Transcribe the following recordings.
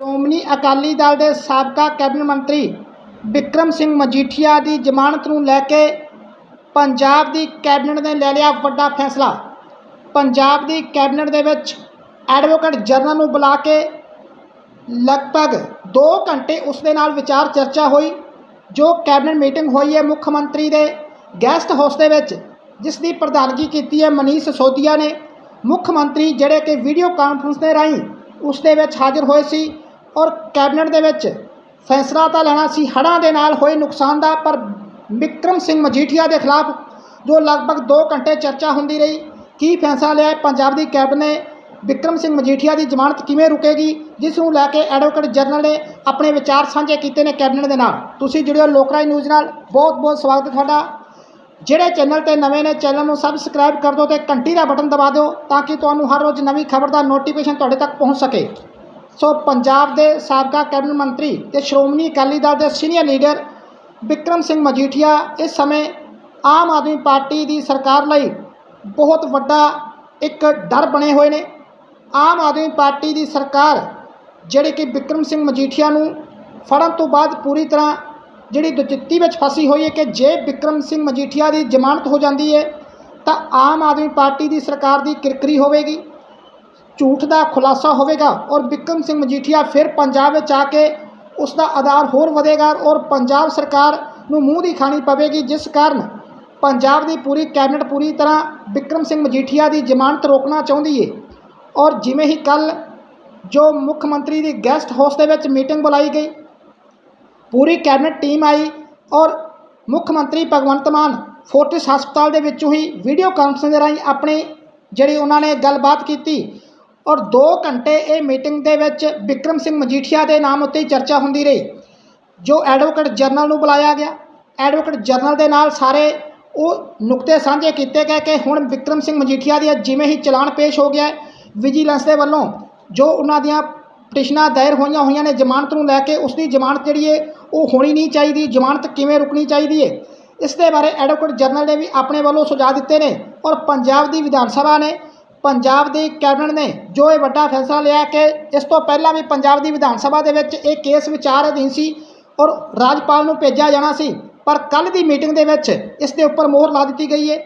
ਸ਼੍ਰੋਮਣੀ ਅਕਾਲੀ ਦਲ ਦੇ ਸਾਬਕਾ ਕੈਬਨਿਟ ਮੰਤਰੀ ਬਿਕਰਮ ਸਿੰਘ ਮਜੀਠੀਆ ਦੀ ਜ਼ਮਾਨਤ ਨੂੰ ਲੈ ਕੇ ਪੰਜਾਬ ਦੀ ਕੈਬਨਿਟ ਨੇ ਲੈ ਲਿਆ ਵੱਡਾ ਫੈਸਲਾ। ਪੰਜਾਬ ਦੀ ਕੈਬਨਿਟ ਦੇ ਵਿੱਚ ਐਡਵੋਕੇਟ ਜਨਰਲ ਨੂੰ ਬੁਲਾ ਕੇ ਲਗਭਗ 2 ਘੰਟੇ ਉਸ ਦੇ ਨਾਲ ਵਿਚਾਰ ਚਰਚਾ ਹੋਈ, ਜੋ ਕੈਬਨਿਟ ਮੀਟਿੰਗ ਹੋਈ ਹੈ ਮੁੱਖ ਮੰਤਰੀ ਦੇ ਗੈਸਟ ਹਾਊਸ ਦੇ ਵਿੱਚ, ਜਿਸ ਦੀ ਪ੍ਰਧਾਨਗੀ ਕੀਤੀ ਹੈ ਮਨੀਸ਼ ਸੋਦੀਆ ਨੇ। ਮੁੱਖ ਮੰਤਰੀ ਜਿਹੜੇ ਕਿ ਵੀਡੀਓ ਕਾਨਫਰੰਸ ਦੇ ਰਾਹੀਂ ਉਸ ਦੇ ਵਿੱਚ ਹਾਜ਼ਰ ਹੋਏ ਸੀ ਔਰ ਕੈਬਨਿਟ ਦੇ ਵਿੱਚ ਫੈਸਲਾ ਤਾਂ ਲੈਣਾ ਸੀ, ਹੜ੍ਹਾਂ ਦੇ ਨਾਲ ਹੋਏ ਨੁਕਸਾਨ ਦਾ, ਪਰ ਵਿਕਰਮ ਸਿੰਘ ਮਜੀਠੀਆ ਦੇ ਖਿਲਾਫ ਜੋ ਲਗਭਗ 2 ਘੰਟੇ ਚਰਚਾ ਹੁੰਦੀ ਰਹੀ, ਕੀ ਫੈਸਲਾ ਲਿਆ? ਪੰਜਾਬ ਦੀ ਕੈਬਨਿਟ ਨੇ ਵਿਕਰਮ ਸਿੰਘ ਮਜੀਠੀਆ ਦੀ ਜ਼ਮਾਨਤ ਕਿਵੇਂ ਰੁਕੇਗੀ? ਜਿਸ ਨੂੰ ਲੈ ਕੇ ਐਡਵੋਕੇਟ ਜਨਰਲ ਨੇ ਆਪਣੇ ਵਿਚਾਰ ਸਾਂਝੇ ਕੀਤੇ ਨੇ ਕੈਬਨਿਟ ਦੇ ਨਾਲ। ਤੁਸੀਂ ਜੁੜਿਓ ਲੋਕਰਾਜ ਨਿਊਜ਼ ਨਾਲ। ਬਹੁਤ ਬਹੁਤ ਸਵਾਗਤ ਹੈ ਤੁਹਾਡਾ। ਜਿਹੜੇ ਚੈਨਲ ਤੇ ਨਵੇਂ ਨੇ, ਚੈਨਲ ਨੂੰ ਸਬਸਕ੍ਰਾਈਬ ਕਰ ਦਿਓ ਤੇ ਘੰਟੀ ਦਾ ਬਟਨ ਦਬਾ ਦਿਓ ਤਾਂ ਕਿ ਤੁਹਾਨੂੰ ਹਰ ਰੋਜ਼ ਨਵੀਂ ਖਬਰ ਦਾ ਨੋਟੀਫਿਕੇਸ਼ਨ ਤੁਹਾਡੇ ਤੱਕ ਪਹੁੰਚ ਸਕੇ। ਸੋ ਪੰਜਾਬ ਦੇ ਸਾਬਕਾ ਕੈਬਨਿਟ ਮੰਤਰੀ ਤੇ ਸ਼੍ਰੋਮਣੀ ਅਕਾਲੀ ਦਲ ਦੇ ਸੀਨੀਅਰ ਲੀਡਰ ਵਿਕਰਮ ਸਿੰਘ ਮਜੀਠੀਆ ਇਸ ਸਮੇਂ ਆਮ ਆਦਮੀ ਪਾਰਟੀ ਦੀ ਸਰਕਾਰ ਲਈ ਬਹੁਤ ਵੱਡਾ ਇੱਕ ਡਰ ਬਣੇ ਹੋਏ ਨੇ। ਆਮ ਆਦਮੀ ਪਾਰਟੀ ਦੀ ਸਰਕਾਰ ਜਿਹੜੇ ਕਿ ਵਿਕਰਮ ਸਿੰਘ ਮਜੀਠੀਆ ਨੂੰ ਫੜਨ ਤੋਂ ਬਾਅਦ ਪੂਰੀ ਤਰ੍ਹਾਂ ਜਿਹੜੀ ਦੁਚਿੱਤੀ ਵਿੱਚ ਫਸੀ ਹੋਈ ਹੈ ਕਿ ਜੇ ਵਿਕਰਮ ਸਿੰਘ ਮਜੀਠੀਆ ਦੀ ਜ਼ਮਾਨਤ ਹੋ ਜਾਂਦੀ ਹੈ ਤਾਂ ਆਮ ਆਦਮੀ ਪਾਰਟੀ ਦੀ ਸਰਕਾਰ ਦੀ ਕਿਰਕਰੀ ਹੋਵੇਗੀ। ਝੂਠ ਦਾ ਖੁਲਾਸਾ ਹੋਵੇਗਾ ਔਰ ਵਿਕਰਮ ਸਿੰਘ ਮਜੀਠੀਆ ਫਿਰ ਪੰਜਾਬ ਵਿੱਚ ਆ ਕੇ ਉਸ ਦਾ ਆਧਾਰ ਹੋਰ ਵਧੇਗਾ ਔਰ ਪੰਜਾਬ ਸਰਕਾਰ ਨੂੰ ਮੂੰਹ ਦੀ ਖਾਣੀ ਪਵੇਗੀ, ਜਿਸ ਕਾਰਨ ਪੰਜਾਬ ਦੀ ਪੂਰੀ ਕੈਬਨਿਟ ਪੂਰੀ ਤਰ੍ਹਾਂ ਵਿਕਰਮ ਸਿੰਘ ਮਜੀਠੀਆ ਦੀ ਜ਼ਮਾਨਤ ਰੋਕਣਾ ਚਾਹੁੰਦੀ ਹੈ ਔਰ ਜਿਵੇਂ ਹੀ ਕੱਲ ਜੋ ਮੁੱਖ ਮੰਤਰੀ ਦੀ ਗੈਸਟ ਹਾਊਸ ਦੇ ਵਿੱਚ ਮੀਟਿੰਗ ਬੁਲਾਈ ਗਈ, ਪੂਰੀ ਕੈਬਨਿਟ ਟੀਮ ਆਈ ਔਰ ਮੁੱਖ ਮੰਤਰੀ ਭਗਵੰਤ ਮਾਨ ਫੋਰਟਿਸ ਹਸਪਤਾਲ ਦੇ ਵਿੱਚੋਂ ਹੀ ਵੀਡੀਓ ਕਾਨਫਰੰਸ ਦੇ ਰਾਹੀਂ ਆਪਣੀ ਜਿਹੜੀ ਉਹਨਾਂ ਨੇ ਗੱਲਬਾਤ ਕੀਤੀ ਔਰ 2 ਘੰਟੇ ਇਹ ਮੀਟਿੰਗ ਦੇ ਵਿੱਚ ਵਿਕਰਮ ਸਿੰਘ ਮਜੀਠੀਆ ਦੇ ਨਾਮ ਉੱਤੇ ਹੀ ਚਰਚਾ ਹੁੰਦੀ ਰਹੀ, ਜੋ ਐਡਵੋਕੇਟ ਜਨਰਲ ਨੂੰ ਬੁਲਾਇਆ ਗਿਆ। ਐਡਵੋਕੇਟ ਜਨਰਲ ਦੇ ਨਾਲ ਸਾਰੇ ਉਹ ਨੁਕਤੇ ਸਾਂਝੇ ਕੀਤੇ ਗਏ ਕਿ ਹੁਣ ਵਿਕਰਮ ਸਿੰਘ ਮਜੀਠੀਆ ਦੀ ਜਿਵੇਂ ਹੀ ਚਲਾਨ ਪੇਸ਼ ਹੋ ਗਿਆ ਵਿਜੀਲੈਂਸ ਦੇ ਵੱਲੋਂ, ਜੋ ਉਹਨਾਂ ਦੀਆਂ ਪਟੀਸ਼ਨਾਂ ਦਾਇਰ ਹੋਈਆਂ ਹੋਈਆਂ ਨੇ, ਜ਼ਮਾਨਤ ਨੂੰ ਲੈ ਕੇ ਉਸ ਦੀ ਜ਼ਮਾਨਤ ਜਿਹੜੀ ਹੈ, ਉਹ ਹੋਣੀ ਨਹੀਂ ਚਾਹੀਦੀ, ਜ਼ਮਾਨਤ ਕਿਵੇਂ ਰੁਕਣੀ ਚਾਹੀਦੀ ਹੈ? ਇਸ ਦੇ ਬਾਰੇ ਐਡਵੋਕੇਟ ਜਨਰਲ ਨੇ ਵੀ ਆਪਣੇ ਵੱਲੋਂ ਸੁਝਾਅ ਦਿੱਤੇ ਨੇ ਔਰ ਪੰਜਾਬ ਦੀ ਵਿਧਾਨ ਸਭਾ ਨੇ ਪੰਜਾਬ ਦੀ ਕੈਬਨਿਟ ਨੇ ਜੋ ਇਹ ਵੱਡਾ ਫੈਸਲਾ ਲਿਆ ਕਿ ਇਸ ਤੋਂ ਪਹਿਲਾਂ ਵੀ ਪੰਜਾਬ ਦੀ ਵਿਧਾਨ ਸਭਾ ਦੇ ਵਿੱਚ ਇਹ ਕੇਸ ਵਿਚਾਰ ਅਧੀਨ ਸੀ ਔਰ ਰਾਜਪਾਲ ਨੂੰ ਭੇਜਿਆ ਜਾਣਾ ਸੀ, ਪਰ ਕੱਲ ਦੀ ਮੀਟਿੰਗ ਦੇ ਵਿੱਚ ਇਸ ਦੇ ਉੱਪਰ ਮੋਹਰ ਲਾ ਦਿੱਤੀ ਗਈ ਹੈ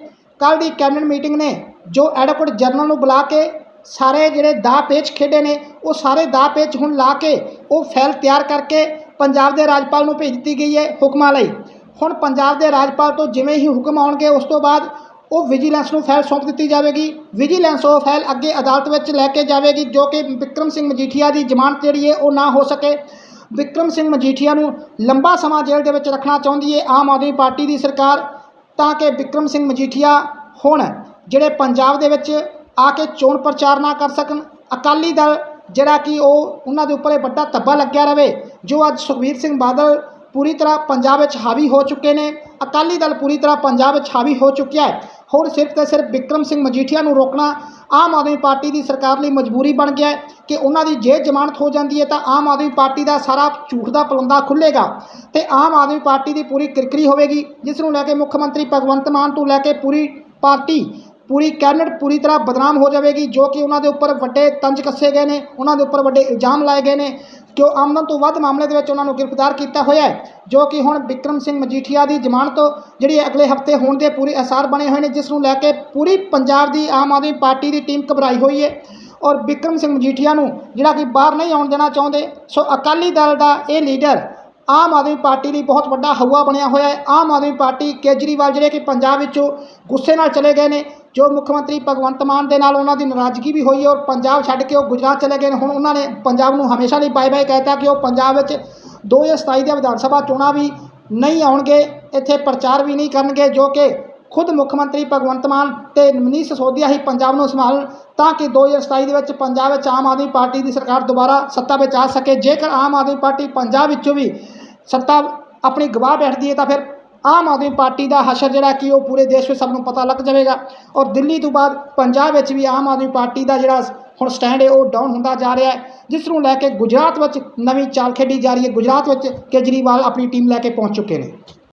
ਕੱਲ ਦੀ ਕੈਬਨਿਟ ਮੀਟਿੰਗ ਨੇ ਜੋ ਐਡਵੋਕੇਟ ਜਨਰਲ ਨੂੰ ਬੁਲਾ ਕੇ ਸਾਰੇ ਜਿਹੜੇ ਦਾ ਪੇਚ ਖੇਡੇ ਨੇ, ਉਹ ਸਾਰੇ ਦਾ ਪੇਚ ਹੁਣ ਲਾ ਕੇ ਉਹ ਫਾਈਲ ਤਿਆਰ ਕਰਕੇ ਪੰਜਾਬ ਦੇ ਰਾਜਪਾਲ ਨੂੰ ਭੇਜ ਦਿੱਤੀ ਗਈ ਹੈ ਹੁਕਮਾਂ ਲਈ। ਹੁਣ ਪੰਜਾਬ ਦੇ ਰਾਜਪਾਲ ਤੋਂ ਜਿਵੇਂ ਹੀ ਹੁਕਮ ਆਉਣਗੇ, ਉਸ ਤੋਂ ਬਾਅਦ ਉਹ ਵਿਜੀਲੈਂਸ ਨੂੰ ਫਾਈਲ ਸੌਂਪ ਦਿੱਤੀ ਜਾਵੇਗੀ। ਵਿਜੀਲੈਂਸ ਉਹ ਫਾਈਲ ਅੱਗੇ ਅਦਾਲਤ ਵਿੱਚ ਲੈ ਕੇ ਜਾਵੇਗੀ, ਜੋ ਕਿ ਵਿਕਰਮ ਸਿੰਘ ਮਜੀਠੀਆ ਦੀ ਜ਼ਮਾਨਤ ਜਿਹੜੀ ਹੈ, ਉਹ ਨਾ ਹੋ ਸਕੇ। ਵਿਕਰਮ ਸਿੰਘ ਮਜੀਠੀਆ ਨੂੰ ਲੰਬਾ ਸਮਾਂ ਜੇਲ੍ਹ ਦੇ ਵਿੱਚ ਰੱਖਣਾ ਚਾਹੁੰਦੀ ਹੈ ਆਮ ਆਦਮੀ ਪਾਰਟੀ ਦੀ ਸਰਕਾਰ, ਤਾਂ ਕਿ ਵਿਕਰਮ ਸਿੰਘ ਮਜੀਠੀਆ ਹੁਣ ਜਿਹੜੇ ਪੰਜਾਬ ਦੇ ਵਿੱਚ ਆ ਕੇ ਚੋਣ ਪ੍ਰਚਾਰ ਨਾ ਕਰ ਸਕਣ। ਅਕਾਲੀ ਦਲ ਜਿਹੜਾ ਕਿ ਉਹ ਉਹਨਾਂ ਦੇ ਉੱਪਰ ਇਹ ਵੱਡਾ ਧੱਬਾ ਲੱਗਿਆ ਰਵੇ, ਜੋ ਅੱਜ ਸੁਖਬੀਰ ਸਿੰਘ ਬਾਦਲ ਪੂਰੀ ਤਰ੍ਹਾਂ ਪੰਜਾਬ ਵਿੱਚ ਹਾਵੀ ਹੋ ਚੁੱਕੇ ਨੇ। ਅਕਾਲੀ ਦਲ ਪੂਰੀ ਤਰ੍ਹਾਂ ਪੰਜਾਬ ਵਿੱਚ ਹਾਵੀ ਹੋ ਚੁੱਕਿਆ ਹੈ। ਹੁਣ ਸਿਰਫ ਤੇ ਸਿਰਫ ਵਿਕਰਮ ਸਿੰਘ ਮਜੀਠੀਆ ਨੂੰ ਰੋਕਣਾ ਆਮ ਆਦਮੀ ਪਾਰਟੀ ਦੀ ਸਰਕਾਰ ਲਈ ਮਜਬੂਰੀ ਬਣ ਗਿਆ ਕਿ ਉਹਨਾਂ ਦੀ ਜੇ ਜ਼ਮਾਨਤ ਹੋ ਜਾਂਦੀ ਹੈ ਤਾਂ ਆਮ ਆਦਮੀ ਪਾਰਟੀ ਦਾ ਸਾਰਾ ਝੂਠ ਦਾ ਪਲੰਦਾ ਖੁੱਲੇਗਾ ਤੇ ਆਮ ਆਦਮੀ ਪਾਰਟੀ ਦੀ ਪੂਰੀ ਕਿਰਕਰੀ ਹੋਵੇਗੀ, ਜਿਸ ਨੂੰ ਲੈ ਕੇ ਮੁੱਖ ਮੰਤਰੀ ਭਗਵੰਤ ਮਾਨ ਤੋਂ ਲੈ ਕੇ ਪੂਰੀ ਪਾਰਟੀ ਪੂਰੀ ਕੈਬਨਿਟ ਪੂਰੀ ਤਰ੍ਹਾਂ ਬਦਨਾਮ ਹੋ ਜਾਵੇਗੀ, ਜੋ ਕਿ ਉਹਨਾਂ ਦੇ ਉੱਪਰ ਵੱਡੇ ਤੰਜ ਕੱਸੇ ਗਏ ਨੇ, ਉਹਨਾਂ ਦੇ ਉੱਪਰ ਵੱਡੇ ਇਲਜ਼ਾਮ ਲਾਏ ਗਏ ਨੇ ਕਿ ਉਹ ਆਮਦਨ ਤੋਂ ਵੱਧ ਮਾਮਲੇ ਦੇ ਵਿੱਚ ਉਹਨਾਂ ਨੂੰ ਗ੍ਰਿਫਤਾਰ ਕੀਤਾ ਹੋਇਆ ਹੈ, ਜੋ ਕਿ ਹੁਣ ਵਿਕਰਮ ਸਿੰਘ ਮਜੀਠੀਆ ਦੀ ਜ਼ਮਾਨਤ ਜਿਹੜੀ ਅਗਲੇ ਹਫ਼ਤੇ ਹੋਣ ਦੇ ਪੂਰੇ ਅਸਾਰ ਬਣੇ ਹੋਏ ਨੇ, ਜਿਸ ਨੂੰ ਲੈ ਕੇ ਪੂਰੀ ਪੰਜਾਬ ਦੀ ਆਮ ਆਦਮੀ ਪਾਰਟੀ ਦੀ ਟੀਮ ਘਬਰਾਈ ਹੋਈ ਹੈ ਔਰ ਵਿਕਰਮ ਸਿੰਘ ਮਜੀਠੀਆ ਨੂੰ ਜਿਹੜਾ ਕਿ ਬਾਹਰ ਨਹੀਂ ਆਉਣ ਦੇਣਾ ਚਾਹੁੰਦੇ, ਸੋ ਅਕਾਲੀ ਦਲ ਦਾ ਇਹ ਲੀਡਰ ਆਮ ਆਦਮੀ ਪਾਰਟੀ ਲਈ ਬਹੁਤ ਵੱਡਾ ਹਵਾ ਬਣਿਆ ਹੋਇਆ ਹੈ। ਆਮ ਆਦਮੀ ਪਾਰਟੀ ਕੇਜਰੀਵਾਲ ਜਿਹੜੇ ਕਿ ਪੰਜਾਬ ਵਿੱਚੋਂ ਗੁੱਸੇ ਨਾਲ ਚਲੇ ਗਏ ਨੇ, ਜੋ ਮੁੱਖ ਮੰਤਰੀ ਭਗਵੰਤ ਮਾਨ ਦੇ ਨਾਲ ਉਹਨਾਂ ਦੀ ਨਾਰਾਜ਼ਗੀ ਵੀ ਹੋਈ ਹੈ ਔਰ ਪੰਜਾਬ ਛੱਡ ਕੇ ਉਹ ਗੁਜਰਾਤ ਚਲੇ ਗਏ ਨੇ। ਹੁਣ ਉਹਨਾਂ ਨੇ ਪੰਜਾਬ ਨੂੰ ਹਮੇਸ਼ਾ ਲਈ ਬਾਏ ਬਾਏ ਕਹਿਤਾ ਕਿ ਉਹ ਪੰਜਾਬ ਵਿੱਚ 2027 ਦੀਆਂ ਵਿਧਾਨ ਸਭਾ ਚੋਣਾਂ ਵੀ ਨਹੀਂ ਆਉਣਗੇ, ਇੱਥੇ ਪ੍ਰਚਾਰ ਵੀ ਨਹੀਂ ਕਰਨਗੇ, ਜੋ ਕਿ ਖੁਦ ਮੁੱਖ ਮੰਤਰੀ ਭਗਵੰਤ ਮਾਨ ਤੇ ਮਨੀਸ਼ ਸਿਸੋਦੀਆ ਹੀ ਪੰਜਾਬ ਨੂੰ ਸੰਭਾਲਣ ਤਾਂ ਕਿ 2027 ਦੇ ਵਿੱਚ ਪੰਜਾਬ ਵਿੱਚ ਆਮ ਆਦਮੀ ਪਾਰਟੀ ਦੀ ਸਰਕਾਰ ਦੁਬਾਰਾ ਸੱਤਾ ਵਿੱਚ ਆ ਸਕੇ। ਜੇਕਰ ਆਮ ਆਦਮੀ ਪਾਰਟੀ ਪੰਜਾਬ ਵਿੱਚੋਂ ਵੀ ਸੱਤਾ ਆਪਣੀ ਗਵਾਹ ਬੈਠਦੀ ਹੈ ਤਾਂ ਫਿਰ ਆਮ ਆਦਮੀ ਪਾਰਟੀ ਦਾ ਹਸ਼ਰ ਜਿਹੜਾ ਕਿ ਉਹ ਪੂਰੇ ਦੇਸ਼ ਵਿੱਚ ਸਭ ਨੂੰ ਪਤਾ ਲੱਗ ਜਾਵੇਗਾ। ਔਰ ਦਿੱਲੀ ਤੋਂ ਬਾਅਦ ਪੰਜਾਬ ਵਿੱਚ ਵੀ ਆਮ ਆਦਮੀ ਪਾਰਟੀ ਦਾ ਜਿਹੜਾ ਹੁਣ ਸਟੈਂਡ ਹੈ, ਉਹ ਡਾਊਨ ਹੁੰਦਾ ਜਾ ਰਿਹਾ ਹੈ, ਜਿਸ ਨੂੰ ਲੈ ਕੇ ਗੁਜਰਾਤ ਵਿੱਚ ਨਵੀਂ ਚਾਲ ਖੇਡੀ ਜਾ ਰਹੀ ਹੈ। ਗੁਜਰਾਤ ਵਿੱਚ ਕੇਜਰੀਵਾਲ ਆਪਣੀ ਟੀਮ ਲੈ ਕੇ ਪਹੁੰਚ ਚੁੱਕੇ ਨੇ।